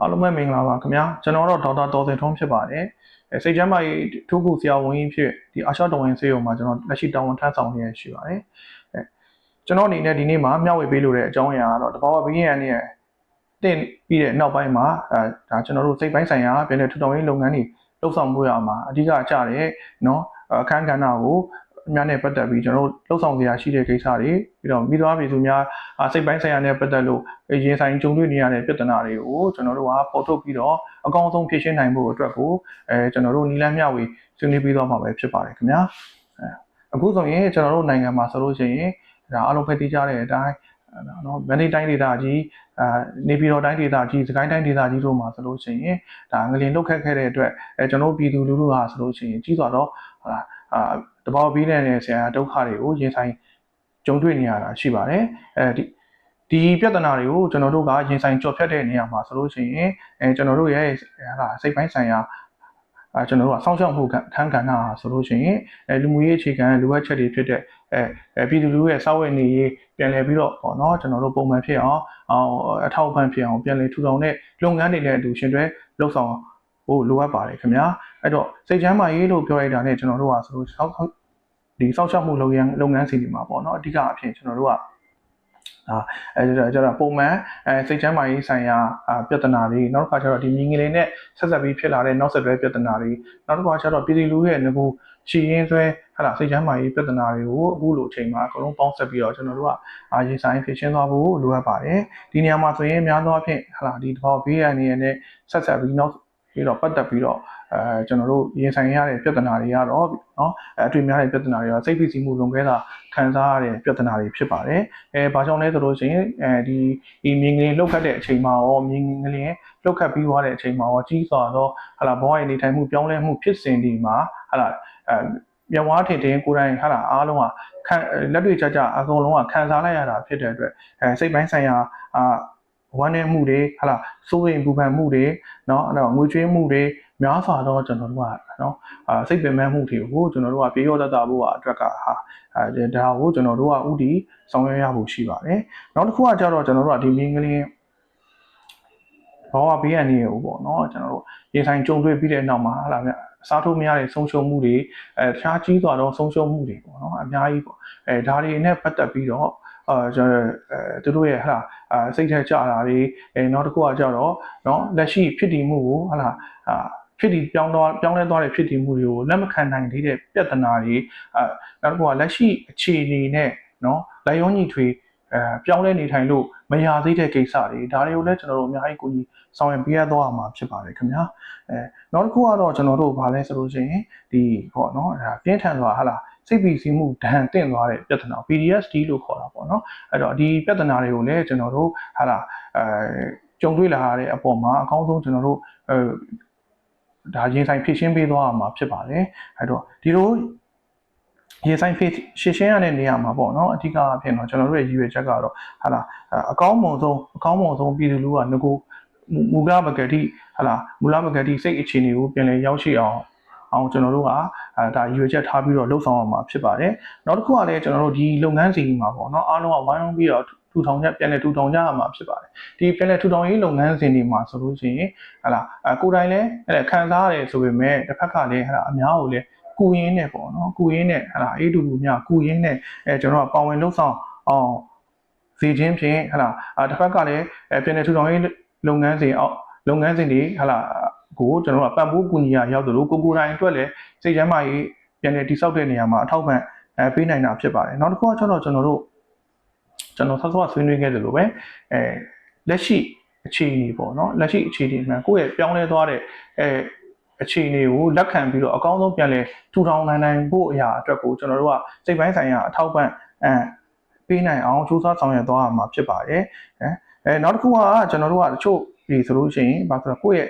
အားလုံးပဲမင်္ဂလာပါခင်ဗျာကျွန်တော်တော့ဒေါက်တာတော်စင်ထုံးဖြစ်ပါတယ်အဲစိတ်ချမ်းသာရေးထိုးခုဆရာဝန်ကြီးဖြစ်ဒီအာရှတော်ဝင်ဆေးရုံမှာကျွန်တော်လက်ရှိတာဝန်ထမ်းဆောင်နေရရှိပါတယ်အဲကျွန်တော်အနေနဲ့ဒီနေ့မှာမျှဝေပေးလို့တဲ့အကြောင်းအရာကတော့တဘာဝဘီယန်ရဲ့တင်ပြီးတဲ့နောက်ပိုင်းမှာအဲဒါကျွန်တော်တို့စိတ်ပိုင်းဆိုင်ရာပြည်နယ်ထူထောင်ရေးလုပ်ငန်းတွေလှုပ်ဆောင်မှုရမှာအဓိကကြတဲ့เนาะအခန်းကဏ္ဍကိုအ များနဲ့ပတ်သက်ပြီးကျွန်တော်တို့လှုပ်ဆောင်စရာရှိတဲ့ကိစ္စတွေပြီးတော့မိသားပြည်သူများအာစိတ်ပိုင်းဆိုင်ရာနဲ့ပတ်သက်လို့ရင်ဆိုင်ကြုံတွေ့နေရတဲ့ပြဿနာတွေကိုကျွန်တော်တို့ကပေါ်ထုတ်ပြီးတော့အကောင်းဆုံးဖြေရှင်းနိုင်ဖို့အတွက်ကိုအဲကျွန်တော်တို့နီလန်းမျှဝေဆွေးနွေးပြီးတော့မှာပဲဖြစ်ပါတယ်ခင်ဗျာအဲအခုဆိုရင်ကျွန်တော်တို့နိုင်ငံမှာဆိုလို့ရှိရင်ဒါအားလုံးဖက်သိကြတဲ့အတိုင်းနော်မန္တလေးတိုင်းဒေသကြီးအာနေပြည်တော်တိုင်းဒေသကြီးစကိုင်းတိုင်းဒေသကြီးတို့မှာဆိုလို့ရှိရင်ဒါငလင်လုတ်ခတ်ခဲ့တဲ့အတွက်အဲကျွန်တော်တို့ပြည်သူလူထုဟာဆိုလို့ရှိရင်ကြီးစွာတော့ဟာ အာတဘာပြီးတဲ့ဆရာဒုက္ခတွေကိုရင်ဆိုင်ကြုံတွေ့နေရတာရှိပါတယ်အဲဒီဒီပြဿနာတွေကိုကျွန်တော်တို့ကရင်ဆိုင်ကြော်ဖြတ်တဲ့နေရာမှာဆိုလို့ရှိရင်အဲကျွန်တော်တို့ရဲ့ဟာစိတ်ပိုင်းဆိုင်ရာအဲကျွန်တော်တို့ကစောင့်ရှောက်မှုခန်းကဏ္ဍဟာဆိုလို့ရှိရင်အဲလူမှုရေးအခြေခံလိုအပ်ချက်တွေဖြစ်တဲ့အဲအဲပြည်သူလူထုရဲ့စာဝတ်နေရေးပြန်လည်ပြီးတော့ပေါ့နော်ကျွန်တော်တို့ပုံမှန်ဖြစ်အောင်အောင်အထောက်အပံ့ဖြစ်အောင်ပြန်လည်ထူထောင်တဲ့လုပ်ငန်းတွေနဲ့အတူရှင်တွဲလှုပ်ဆောင် ဖို့လိုအပ်ပါတယ်ခင်ဗျာအဲ့တော့စိတ်ချမ်းသာရေးလို့ပြောရတာနဲ့ကျွန်တော်တို့ကဆိုလို့ဆောက်ဒီစောင့်ရှောက်မှုလုပ်ငန်းလုပ်ငန်းစီတွေမှာပေါ့နော်အဓိကအဖြစ်ကျွန်တော်တို့ကအာအဲဒါကျတော့ပုံမှန်အဲစိတ်ချမ်းသာရေးဆိုင်ရာပြဿနာတွေနောက်တစ်ခါကျတော့ဒီမြင်းငယ်လေးနဲ့ဆက်ဆက်ပြီးဖြစ်လာတဲ့နောက်ဆက်တွဲပြဿနာတွေနောက်တစ်ခါကျတော့ပြည်သူလူရဲ့ငကူရှည်ရင်းဆွဲဟာလာစိတ်ချမ်းသာရေးပြဿနာတွေကိုအခုလိုအချိန်မှာအကုန်လုံးပေါင်းဆက်ပြီးတော့ကျွန်တော်တို့ကအာရင်ဆိုင်ဖြစ်ရှင်းသွားဖို့လိုအပ်ပါတယ်ဒီနေရာမှာဆိုရင်များသောအားဖြင့်ဟာလာဒီတော့ဘေးရန်နေရတဲ့ဆက်ဆက်ပြီးနောက် ပြီးတော့ပတ်သက်ပြီးတော့အဲကျွန်တော်တို့ရင်ဆိုင်ရတဲ့ပြဿနာတွေကတော့เนาะအတွေ့များတဲ့ပြဿနာတွေကတော့စိတ်ဖိစီးမှုလွန်ကဲတာခံစားရတဲ့ပြဿနာတွေဖြစ်ပါတယ်အဲဘာကြောင့်လဲဆိုလို့ရှိရင်အဲဒီဒီမြင်းငလင်းလှုပ်ခတ်တဲ့အချိန်မှာရောမြင်းငလင်းလှုပ်ခတ်ပြီးသွားတဲ့အချိန်မှာရောကြီးစွာသောဟာလာဘဝရဲ့နေထိုင်မှုပြောင်းလဲမှုဖြစ်စဉ်ဒီမှာဟာလာအဲမြဝါထင်တင်ကိုယ်တိုင်ဟာလာအားလုံးကခံလက်တွေ့ကြကြအကုန်လုံးကခံစားလိုက်ရတာဖြစ်တဲ့အတွက်အဲစိတ်ပိုင်းဆိုင်ရာအာ ဝမ်းနည်းမှုတွေဟာလာစိုးရိမ်ပူပန်မှုတွေเนาะအဲ့တော့ငွေချွေးမှုတွေများစွာတော့ကျွန်တော်တို့ကနော်အာစိတ်ပင်ပန်းမှုတွေကိုကျွန်တော်တို့ကပြေရောတတ်တာဖို့အတွက်ကဟာအဲဒါကိုကျွန်တော်တို့ကဥတီဆောင်ရွက်ရဖို့ရှိပါတယ်နောက်တစ်ခုကကြတော့ကျွန်တော်တို့ကဒီမင်းကလေးဘောကဘေးရန်နေကိုပေါ့နော်ကျွန်တော်တို့ရင်ဆိုင်ကြုံတွေ့ပြီးတဲ့နောက်မှာဟာလာမြအစားထိုးမရတဲ့ဆုံးရှုံးမှုတွေအဲတခြားကြီးစွာသောဆုံးရှုံးမှုတွေပေါ့နော်အများကြီးပေါ့အဲဒါတွေနဲ့ပတ်သက်ပြီးတော့ အာကျွန်တော်အဲသူတို့ရဲ့ဟာအာစိတ်ထဲကြတာတွေအဲနောက်တစ်ခုကကြတော့เนาะလက်ရှိဖြစ်တည်မှုကိုဟာလာအာဖြစ်တည်ပြောင်းသွားပြောင်းလဲသွားတဲ့ဖြစ်တည်မှုတွေကိုလက်မခံနိုင်သေးတဲ့ပြဿနာတွေအဲနောက်တစ်ခုကလက်ရှိအခြေအနေနဲ့เนาะလက်ရုံးညီထွေအဲပြောင်းလဲနေထိုင်လို့မရသေးတဲ့ကိစ္စတွေဒါတွေကိုလည်းကျွန်တော်တို့အများကြီးကိုကြီးဆောင်ရွက်ပေးရသွားမှာဖြစ်ပါတယ်ခင်ဗျာအဲနောက်တစ်ခုကတော့ကျွန်တော်တို့ဗာလဲဆိုလို့ရှိရင်ဒီဟောเนาะအဲပြင်းထန်စွာဟာလာ စိတ်ပီစီမှုဒဏ်တင့်သွားတဲ့ပြဿနာ PDSD လို့ခေါ်တာပေါ့နော်အဲ့တော့ဒီပြဿနာတွေကိုလည်းကျွန်တော်တို့ဟာလာအဲကြုံတွေ့လာရတဲ့အပေါ်မှာအကောင်းဆုံးကျွန်တော်တို့အဲဒါရင်ဆိုင်ဖြည့်ရှင်းပေးသွားမှာဖြစ်ပါတယ်အဲ့တော့ဒီလိုရေဆိုင်ဖေးရှင်းရှင်းရတဲ့နေရာမှာပေါ့နော်အဓိကအဖြစ်တော့ကျွန်တော်တို့ရဲ့ရည်ရွယ်ချက်ကတော့ဟာလာအကောင်းမွန်ဆုံးအကောင်းမွန်ဆုံးပြည်သူလူကငကိုမူလပကတိဟာလာမူလပကတိစိတ်အခြေအနေကိုပြန်လည်ရောက်ရှိအောင် အောင်ကျွန်တော်တို့ကအဲဒါရွေချက်ထားပြီးတော့လှုပ်ဆောင်အောင်မှာဖြစ်ပါတယ်နောက်တစ်ခုကလည်းကျွန်တော်တို့ဒီလုပ်ငန်းစီမှာပေါ့နော်အားလုံးကဝိုင်းဝန်းပြီးတော့ထူထောင်ကြပြန်လည်ထူထောင်ကြရမှာဖြစ်ပါတယ်ဒီပြန်လည်ထူထောင်ရေးလုပ်ငန်းစဉ်တွေမှာဆိုလို့ရှိရင်ဟလာအကိုယ်တိုင်လည်းအဲ့ခံစားရတယ်ဆိုပေမဲ့တစ်ဖက်ကလည်းဟလာအများကိုလည်းကူရင်းနဲ့ပေါ့နော်ကူရင်းနဲ့ဟလာအေးတူတူများကူရင်းနဲ့အဲကျွန်တော်ကပါဝင်လှုပ်ဆောင်အောင်စီချင်းဖြင့်ဟလာတစ်ဖက်ကလည်းပြန်လည်ထူထောင်ရေးလုပ်ငန်းစဉ်အောင်လုပ်ငန်းစဉ်တွေဟလာ ကိုကျွန်တော်တို့ကပံ့ပိုးကူညီရရောက်သလိုကိုကိုတိုင်းအတွက်လည်းစိတ်ချမ်းသာရေးပြန်လည်တိစောက်တဲ့နေရာမှာအထောက်ပံ့အဲပေးနိုင်တာဖြစ်ပါတယ်နောက်တစ်ခုကကျွန်တော်ကျွန်တော်တို့ကျွန်တော်ဆော့ဆော့ဆွေးနွေးခဲ့သလိုပဲအဲလက်ရှိအခြေအနေပေါ့နော်လက်ရှိအခြေအနေမှကိုယ့်ရဲ့ပြောင်းလဲသွားတဲ့အဲအခြေအနေကိုလက်ခံပြီးတော့အကောင်းဆုံးပြန်လဲထူထောင်နိုင်နိုင်ဖို့အရာအတွက်ကိုကျွန်တော်တို့ကစိတ်ပိုင်းဆိုင်ရာအထောက်ပံ့အဲပေးနိုင်အောင်စူးစမ်းဆောင်ရွက်သွားရမှာဖြစ်ပါတယ်အဲနောက်တစ်ခုကကျွန်တော်တို့ကတချို့ဒီဆိုလို့ရှိရင်ဘာဆိုတော့ကိုယ့်ရဲ့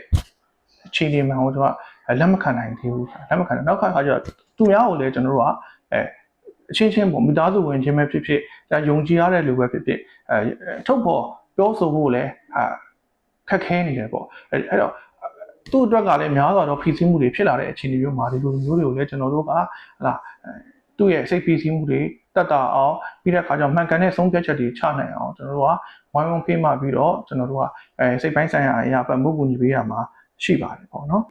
အခြေအနေမှန်ကိုကျွန်တော်လက်မခံနိုင်သေးဘူးလက်မခံနောက်ခါခါကျတော့သူများကိုလည်းကျွန်တော်တို့ကအဲအချင်းချင်းပေါ့မိသားစုဝင်ချင်းပဲဖြစ်ဖြစ်ဒါယုံကြည်ရတဲ့လူပဲဖြစ်ဖြစ်အဲထုတ်ဖို့ပြောဆိုဖို့လည်းဟာခက်ခဲနေတယ်ပေါ့အဲအဲ့တော့သူ့အတွက်ကလည်းများစွာတော့ဖိစီးမှုတွေဖြစ်လာတဲ့အခြေအနေမျိုးမှာဒီလိုမျိုးတွေကိုလည်းကျွန်တော်တို့ကဟလာသူ့ရဲ့စိတ်ဖိစီးမှုတွေတက်တာအောင်ပြီးတဲ့အခါကျတော့မှန်ကန်တဲ့ဆုံးဖြတ်ချက်တွေချနိုင်အောင်ကျွန်တော်တို့ကဝိုင်းဝန်းဖေးမှပြီးတော့ကျွန်တော်တို့ကအဲစိတ်ပိုင်းဆိုင်ရာအရာပတ်မှုကူညီပေးရမှာ ရှိပါတယ်ပေါ့နော်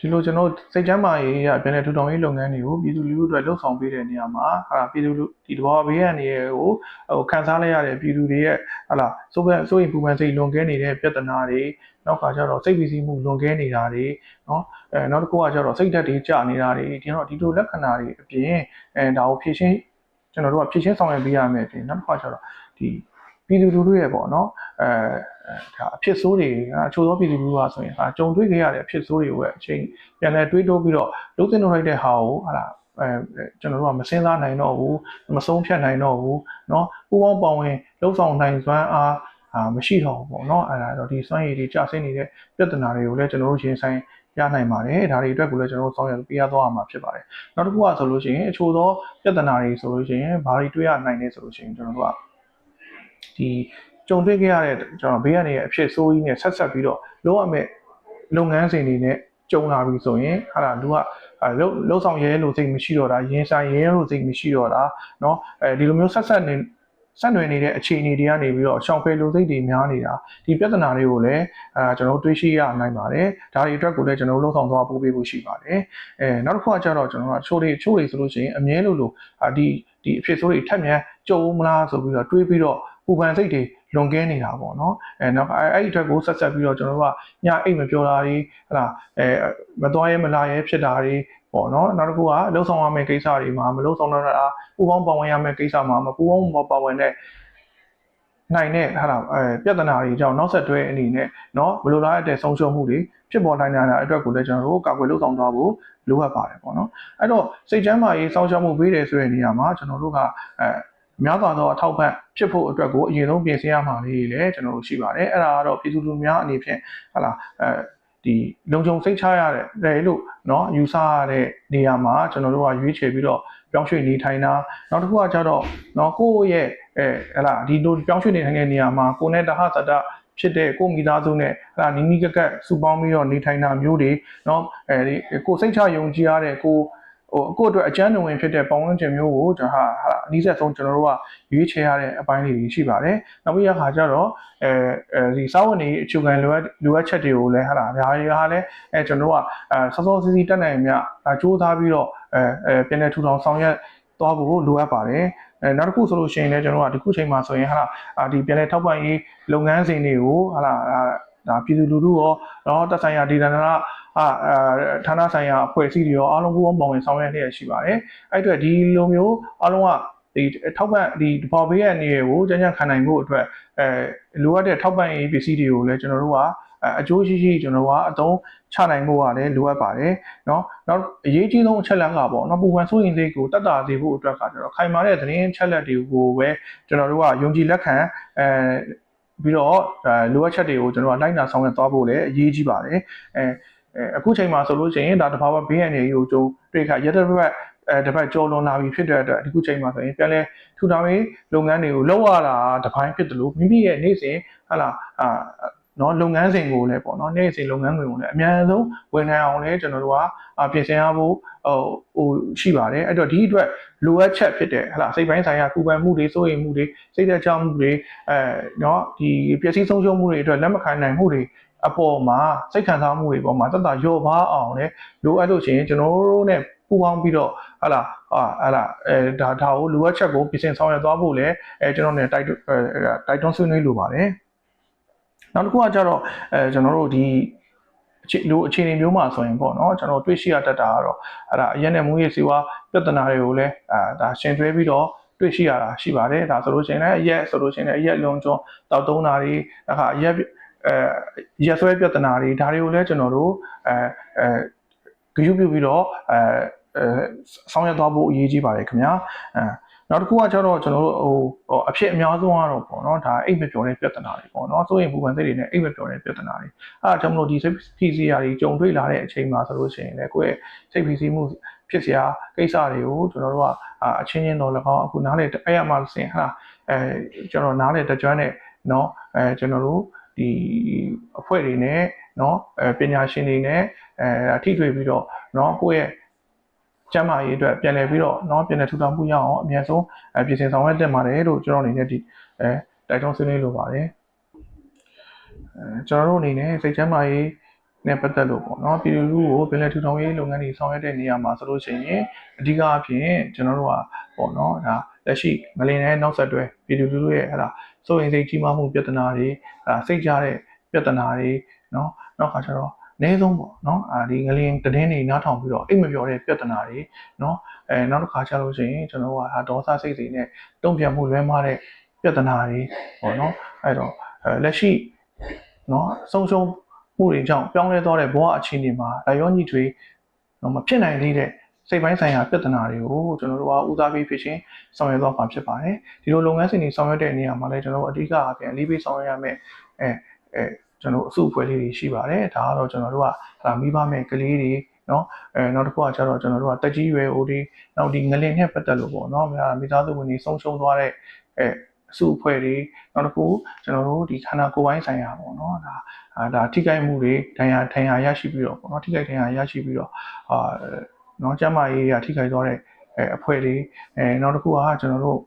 ဒီလိုကျွန်တော်စိတ်ချမ်းသာရေးရပြန်လည်ထူထောင်ရေးလုပ်ငန်းတွေကိုပြည်သူလူထုအတွက်လှုပ်ဆောင်ပေးတဲ့နေရာမှာဟာပြည်သူလူဒီတဘာဘေးရန်တွေကိုဟိုခန်းစားလိုက်ရတဲ့ပြည်သူတွေရဲ့ဟာလာစိုးပဲစိုးရင်ပူပန်စိတ်လွန်ကဲနေတဲ့ပြဿနာတွေနောက်ကကျတော့စိတ်ပီစီမှုလွန်ကဲနေတာတွေနော်အဲနောက်တစ်ခုကကျတော့စိတ်ဓာတ်တွေကျနေတာတွေဒီတော့ဒီလိုလက္ခဏာတွေအပြင်အဲဒါကိုဖြည့်ရှင်းကျွန်တော်တို့ကဖြည့်ရှင်းဆောင်ရွက်ပေးရမယ်အပြင်နောက်တစ်ခါကျတော့ဒီ ပြည်သူလူထုရဲ့ပေါ့နော်အဲဒါအဖြစ်ဆိုးတွေအချို့သောပြည်သူလူထုကဆိုရင်ဟာကြုံတွေ့ခဲ့ရတဲ့အဖြစ်ဆိုးတွေကိုအချိန်ပြန်လဲတွေးတိုးပြီးတော့လုံးတင်လုံးလိုက်တဲ့ဟာကိုဟာလာအဲကျွန်တော်တို့ကမစင်းစားနိုင်တော့ဘူးမဆုံးဖြတ်နိုင်တော့ဘူးเนาะပူပေါင်းပေါဝင်လှုပ်ဆောင်နိုင်စွမ်းအားအာမရှိတော့ဘူးပေါ့เนาะအဲဒါတော့ဒီစွမ်းရည်တွေကျဆင်းနေတဲ့ပြဿနာတွေကိုလည်းကျွန်တော်တို့ရင်ဆိုင်ရနိုင်ပါတယ်ဒါတွေအတွက်ကိုလည်းကျွန်တော်တို့ဆောင်ရွက်ပေးရသွားမှာဖြစ်ပါတယ်နောက်တစ်ခုကဆိုလို့ရှိရင်အချို့သောပြဿနာတွေဆိုလို့ရှိရင်ဘာတွေတွေ့ရနိုင်လဲဆိုလို့ရှိရင်ကျွန်တော်တို့က ဒီကြုံတွေ့ခဲ့ရတဲ့ကျွန်တော်ဘေးကနေအဖြစ်ဆိုးကြီးနဲ့ဆက်ဆက်ပြီးတော့လုံးဝမဲ့လုပ်ငန်းစဉ်တွေနဲ့ကြုံလာပြီဆိုရင်ဟာလာလူကအဲလှုပ်လှုပ်ဆောင်ရဲလို့စိတ်မရှိတော့တာရင်ဆိုင်ရဲလို့စိတ်မရှိတော့တာเนาะအဲဒီလိုမျိုးဆက်ဆက်နေဆက်နွယ်နေတဲ့အခြေအနေတွေကနေပြီးတော့ရှောင်ဖယ်လူစိတ်တွေများနေတာဒီပြဿနာတွေကိုလည်းအဲကျွန်တော်တို့တွေးရှိရနိုင်ပါတယ်ဒါတွေအတွက်ကိုလည်းကျွန်တော်တို့လှုပ်ဆောင်သွားပို့ပေးဖို့ရှိပါတယ်အဲနောက်တစ်ခုကကျတော့ကျွန်တော်ကချိုးတွေချိုးတွေဆိုလို့ရှိရင်အမြဲလို့လို့ဒီဒီအဖြစ်ဆိုးတွေထက်မြန်ကြုံမလားဆိုပြီးတော့တွေးပြီးတော့ ပူပန်စိတ်တွေလွန်ကဲနေတာပေါ့နော်အဲနောက်အဲ့ဒီအတွက်ကိုဆက်ဆက်ပြီးတော့ကျွန်တော်တို့ကညအိတ်မပြောတာတွေဟလာအဲမသွားရဲမလာရဲဖြစ်တာတွေပေါ့နော်နောက်တစ်ခုကလှုပ်ဆောင်ရမယ့်ကိစ္စတွေမှာမလှုပ်ဆောင်တော့တာပူပေါင်းပါဝင်ရမယ့်ကိစ္စမှာမပူပေါင်းပါဝင်တဲ့နိုင်တဲ့ဟာလားအဲပြဿနာတွေကြောင့်နောက်ဆက်တွဲအနေနဲ့เนาะဘယ်လိုလားတဲ့ဆုံးရှုံးမှုတွေဖြစ်ပေါ်နိုင်တာအတွက်ကိုလည်းကျွန်တော်တို့ကာကွယ်လှုပ်ဆောင်သွားဖို့လိုအပ်ပါတယ်ပေါ့နော်အဲ့တော့စိတ်ချမ်းသာရေးစောင့်ရှောက်မှုပေးတယ်ဆိုတဲ့နေရာမှာကျွန်တော်တို့ကအဲ များစွာသောအထောက်ပံ့ဖြစ်ဖို့အတွက်ကိုအရင်ဆုံးပြင်ဆင်ရမှာလေးလည်းကျွန်တော်တို့ရှိပါတယ်အဲ့ဒါကတော့ပြည်သူလူများအနေဖြင့်ဟာလားအဲဒီလုံခြုံစိတ်ချရတဲ့လေလို့เนาะယူဆရတဲ့နေရာမှာကျွန်တော်တို့ကရွေးချယ်ပြီးတော့ပြောင်းရွှေ့နေထိုင်တာနောက်တစ်ခုကကျတော့เนาะကိုယ့်ရဲ့အဲဟလာဒီလိုပြောင်းရွှေ့နေထိုင်တဲ့နေရာမှာကိုယ်နဲ့တဟဇတဖြစ်တဲ့ကိုမိသားစုနဲ့ဟလာနီးနီးကက်ကက်စုပေါင်းပြီးတော့နေထိုင်တာမျိုးတွေเนาะအဲဒီကိုစိတ်ချယုံကြည်ရတဲ့ကို ဟိုအခုအတွက်အကျန်းဝင်ဖြစ်တဲ့ပတ်ဝန်းကျင်မျိုးကိုကျွန်တော်ဟာအနည်းဆက်ဆုံးကျွန်တော်တို့ကရွေးချယ်ရတဲ့အပိုင်းလေးတွေရှိပါတယ်။နောက်ပြီးရခါကျတော့အဲအဲဒီစာဝန်တွေအချုပ်ခံလိုအပ်လိုအပ်ချက်တွေကိုလည်းဟာလာဒါတွေကလည်းအဲကျွန်တော်တို့ကအဲစောစောစီးစီးတက်နိုင်မြအစူးစမ်းပြီးတော့အဲအဲပြန်လည်ထူထောင်ဆောင်ရွက်သွားဖို့လိုအပ်ပါတယ်။အဲနောက်တစ်ခုဆိုလို့ရှိရင်လည်းကျွန်တော်တို့ကဒီခုချိန်မှာဆိုရင်ဟာလာဒီပြန်လည်ထောက်ပံ့ရေးလုပ်ငန်းစဉ်တွေကိုဟာလာဒါပြည်သူလူထုရောတော့တက်ဆိုင်ရာဒေသနာအာ ဌာနဆိုင်ရာအဖွဲ့အစည်းတွေရောအားလုံးပူးပေါင်းပါဝင်ဆောင်ရွက်လျက်ရှိပါတယ်။အဲ့အတွက်ဒီလိုမျိုးအားလုံးကဒီထောက်ပံ့ဒီဒီပေါ်ဘေးရဲ့နေကိုကြမ်းကြမ်းခံနိုင်ဖို့အတွက်အဲလိုအပ်တဲ့ထောက်ပံ့ရေးပစ္စည်းတွေကိုလည်းကျွန်တော်တို့ကအကျိုးရှိရှိကျွန်တော်တို့ကအသုံးချနိုင်ဖို့ကလည်းလိုအပ်ပါတယ်เนาะနောက်အရေးကြီးဆုံးအချက်လက်ကပေါ့เนาะပူပန်စိုးရင်စိတ်ကိုတတ်တာစေဖို့အတွက်ကကျတော့ခိုင်မာတဲ့သတင်းချက်လက်တွေကိုပဲကျွန်တော်တို့ကယုံကြည်လက်ခံအဲပြီးတော့လိုအပ်ချက်တွေကိုကျွန်တော်ကလိုက်နာဆောင်ရွက်သွားဖို့လည်းအရေးကြီးပါတယ်အဲ အဲအခုချိန်မှာဆိုလို့ရှိရင်ဒါတဘာဝဘေးရန်တွေကိုကြုံတွေ့ခါရက်တစ်ပတ်အဲတစ်ပတ်ကြော်လွန်လာပြီဖြစ်တဲ့အတွက်ဒီခုချိန်မှာဆိုရင်ပြန်လဲထူထောင်ရေးလုပ်ငန်းတွေကိုလုပ်ရတာတပိုင်းဖြစ်တယ်လို့မိမိရဲ့နေ့စဉ်ဟလာအာ နော်လုပ်ငန်းစဉ်ကိုလည်းပေါ့နော်နေ့စဉ်လုပ်ငန်းတွေကိုလည်းအများဆုံးဝင်နိုင်အောင်လည်းကျွန်တော်တို့ကပြင်ဆင်ရဖို့ဟိုဟိုရှိပါတယ်အဲ့တော့ဒီအတွက်လိုအပ်ချက်ဖြစ်တဲ့ဟလာစိတ်ပိုင်းဆိုင်ရာပူပန်မှုတွေစိုးရိမ်မှုတွေစိတ်သက်သာမှုတွေအဲနော်ဒီပျက်စီးဆုံးရှုံးမှုတွေအတွက်လက်မခံနိုင်မှုတွေအပေါ်မှာစိတ်ခံစားမှုတွေပေါ်မှာတက်တာရော့ပါအောင်လေလိုအပ်လို့ရှိရင်ကျွန်တော်တို့ ਨੇ ပူပေါင်းပြီးတော့ဟာလာဟာဟာလာအဲဒါဒါကိုလိုအပ်ချက်ကိုပြင်ဆင်ဆောင်ရွက်သွားဖို့လည်းအဲကျွန်တော် ਨੇ တိုက်တိုက်တွန်းဆွေးနွေးလိုပါတယ် နောက်တစ်ခုကကျတော့အဲကျွန်တော်တို့ဒီအခြေလိုအခြေအနေမျိုးမှာဆိုရင်ပေါ့နော်ကျွန်တော်တွေ့ရှိရတတ်တာကတော့အဲ့ဒါအရက်နဲ့မူရေးစီဝါပြဿနာတွေကိုလည်းအာဒါရှင်တွဲပြီးတော့တွေ့ရှိရတာရှိပါတယ်ဒါဆိုလို့ရှိရင်လည်းအရက်ဆိုလို့ရှိရင်လည်းအရက်လုံးကျွန်းတောက်တုံးတာတွေအခါအရက်အဲရက်ဆွဲပြဿနာတွေဒါတွေကိုလည်းကျွန်တော်တို့အဲအဲဂရုပြုပြီးတော့အဲအဲဆောင်းရသွားဖို့အရေးကြီးပါတယ်ခင်ဗျာအဲ နောက်တစ်ခုကကျတော့ကျွန်တော်တို့ဟိုဟိုအဖြစ်အများဆုံးကတော့ပေါ့နော်ဒါအိတ်မပြောတဲ့ပြဿနာတွေပေါ့နော်ဆိုရင်ဘူပန်စိတ်တွေနဲ့အိတ်မပြောတဲ့ပြဿနာတွေအဲဒါကြောင့်မလို့ဒီစိတ်ဖိစီးရာတွေကြုံတွေ့လာတဲ့အချိန်မှာဆိုလို့ရှိရင်လည်းကိုယ့်ရဲ့စိတ်ဖိစီးမှုဖြစ်စရာကိစ္စတွေကိုကျွန်တော်တို့ကအချင်းချင်းတော့၎င်းအခုနားလေအဲ့ရမှာစင်ဟာအဲကျွန်တော်နားလေတကြွနဲ့เนาะအဲကျွန်တော်တို့ဒီအဖွဲ့တွေနဲ့เนาะအဲပညာရှင်တွေနဲ့အဲထိတွေ့ပြီးတော့เนาะကိုယ့်ရဲ့ ကျန်းမာရေးအတွက်ပြန်လည်ပြီးတော့เนาะပြန်လည်ထူထောင်မှုရအောင်အများဆုံးအပြင်ဆင်ဆောင်ရွက်တင်ပါတယ်လို့ကျွန်တော်အနေနဲ့ဒီအဲတိုက်တွန်းဆွေးနွေးလိုပါတယ်အဲကျွန်တော်တို့အနေနဲ့စိတ်ချမ်းသာရေးနဲ့ပတ်သက်လို့ပေါ့เนาะပြည်သူလူထုကိုပြန်လည်ထူထောင်ရေးလုပ်ငန်းတွေဆောင်ရွက်တဲ့နေရာမှာဆိုလို့ရှိရင်အဓိကအဖြစ်ကျွန်တော်တို့ကပေါ့เนาะဒါလက်ရှိငလင်နဲ့နောက်ဆက်တွဲပြည်သူလူထုရဲ့ဟလာစိုးရင်စိတ်ကြီးမားမှုပြဿနာတွေဟလာစိတ်ကြတဲ့ပြဿနာတွေเนาะနောက်ခါကျတော့ အနည်းဆုံးပေါ့နော်အာဒီငလင်တည်င်းတွေနားထောင်ပြီးတော့အိတ်မပြောတဲ့ပြဿနာတွေနော်အဲနောက်တစ်ခါကျလို့ရှိရင်ကျွန်တော်တို့ကဟာဒေါသစိတ်တွေနဲ့တုံ့ပြန်မှုလွဲမှားတဲ့ပြဿနာတွေပေါ့နော်အဲ့တော့အဲလက်ရှိနော်ဆုံးရှုံးမှုတွေကြောင့်ပြောင်းလဲသွားတဲ့ဘဝအခြေအနေမှာလာရောညီထွေနော်မဖြစ်နိုင်သေးတဲ့စိတ်ပိုင်းဆိုင်ရာပြဿနာတွေကိုကျွန်တော်တို့ကဦးစားပေးဖြစ်ချင်းဆောင်ရွက်သွားမှာဖြစ်ပါတယ်ဒီလိုလုပ်ငန်းစဉ်တွေဆောင်ရွက်တဲ့နေရာမှာလည်းကျွန်တော်တို့အဓိကအပြင်အလေးပေးဆောင်ရွက်ရမယ်အဲအဲ ကျွန်တော်တို့အစုအဖွဲ့လေးတွေရှိပါတယ်ဒါကတော့ကျွန်တော်တို့ကဒါမိဘမဲ့ကလေးတွေเนาะအဲနောက်တစ်ခုကကျတော့ကျွန်တော်တို့ကတက်ကြီးရွယ်အိုတွေနောက်ဒီငလင်နဲ့ပတ်သက်လို့ပေါ့เนาะမိသားစုဝင်တွေဆုံးရှုံးသွားတဲ့အဲအစုအဖွဲ့တွေနောက်တစ်ခုကျွန်တော်တို့ဒီခန္ဓာကိုယ်ပိုင်းဆိုင်ရာပေါ့เนาะဒါအာဒါထိခိုက်မှုတွေဒဏ်ရာဒဏ်ရာရရှိပြီးတော့ပေါ့เนาะထိခိုက်ဒဏ်ရာရရှိပြီးတော့အာเนาะကျန်းမာရေးရထိခိုက်သွားတဲ့အဲအဖွဲ့တွေအဲနောက်တစ်ခုကကျွန်တော်တို့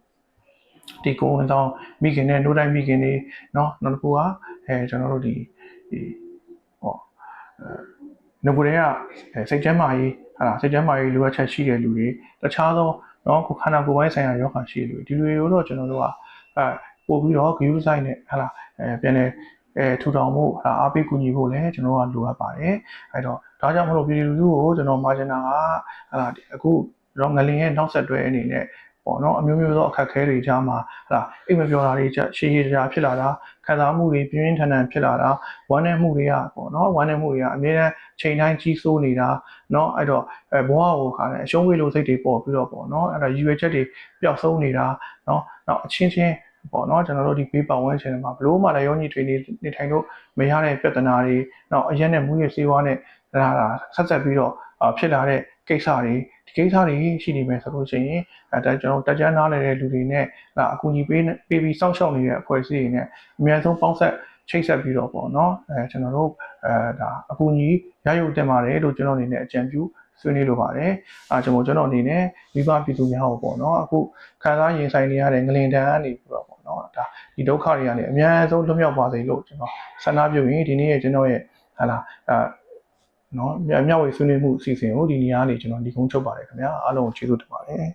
ဒီကိုယ်ဝန်ဆောင်မိခင်နဲ့နှိုးတိုင်းမိခင်တွေเนาะနောက်တစ်ခုက အဲကျွန်တော်တို့ဒီဒီဟောငကိုတွေကစိတ်ကျမ်းမာရေးဟာစိတ်ကျမ်းမာရေးလိုအပ်ချက်ရှိတဲ့လူတွေတခြားသောနော်ကိုခန္ဓာကိုယ်ပိုင်းဆိုင်ရာရောဂါရှိတဲ့လူတွေဒီလူတွေတော့ကျွန်တော်တို့ကအဲပို့ပြီးတော့ဂရုစိုက်နဲ့ဟာလာအဲပြန်လဲအဲထူထောင်ဖို့ဟာအားပေးကူညီဖို့လည်းကျွန်တော်ကလိုအပ်ပါတယ်အဲတော့ဒါကြောင့်မလို့ပြည်သူလူထုကိုကျွန်တော်မာဂျင်နာကဟာလာအခုတော့ငလင်ရဲ့နောက်ဆက်တွဲအနေနဲ့ ပေါ့နော်အမျိုးမျိုးသောအခက်အခဲတွေကြားမှာဟလာအိမ်မပြောတာတွေချက်ရှေးရှည်ကြာဖြစ်လာတာခံစားမှုတွေပြင်းပြင်းထန်ထန်ဖြစ်လာတာဝမ်းနည်းမှုတွေကပေါ့နော်ဝမ်းနည်းမှုတွေကအများအားချိန်တိုင်းကြီးစိုးနေတာเนาะအဲ့တော့အဲဘဝကိုခါတယ်အရှုံးဝေးလို့စိတ်တွေပေါ်ပြီးတော့ပေါ့နော်အဲ့ဒါရွေချက်တွေပျောက်ဆုံးနေတာเนาะနောက်အချင်းချင်းပေါ့နော်ကျွန်တော်တို့ဒီဘေးပတ်ဝန်းကျင်မှာဘလို့မှလည်းရောညီထွေနေနေထိုင်လို့မရတဲ့ပြဿနာတွေနောက်အရက်နဲ့မူးရစေးဝါးနဲ့ဒါဒါဆက်ဆက်ပြီးတော့ဖြစ်လာတဲ့ ကိစ္စတွေဒီကိစ္စတွေရှိနေမယ်ဆိုလို့ရှိရင်အဲဒါကျွန်တော်တက်ကြမ်းနားလည်တဲ့လူတွေနဲ့ဒါအကူအညီပေးပေးပြီးစောင့်ရှောက်နေတဲ့အဖွဲ့အစည်းတွေနဲ့အများဆုံးပေါင်းဆက်ချိတ်ဆက်ပြီးတော့ပေါ့နော်အဲကျွန်တော်တို့အဲဒါအကူအညီရယူတင်ပါတယ်လို့ကျွန်တော်အနေနဲ့အကြံပြုဆွေးနွေးလိုပါတယ်အဲကျွန်တော်ကျွန်တော်အနေနဲ့မိဘပြည်သူများဟောပေါ့နော်အခုခံစားရင်ဆိုင်နေရတဲ့ငလင်တန်းကနေပြီးတော့ပေါ့နော်ဒါဒီဒုက္ခတွေကနေအများဆုံးလွတ်မြောက်ပါစေလို့ကျွန်တော်ဆန္ဒပြုရင်ဒီနေ့ရဲ့ကျွန်တော်ရဲ့ဟာလာအဲ နော်မြတ်ဝေဆွေးနွေးမှုအစီအစဉ်ကိုဒီနေရာကနေကျွန်တော်ဒီကုန်းချုပ်ပါတယ်ခင်ဗျာအားလုံးကိုကျေးဇူးတင်ပါတယ်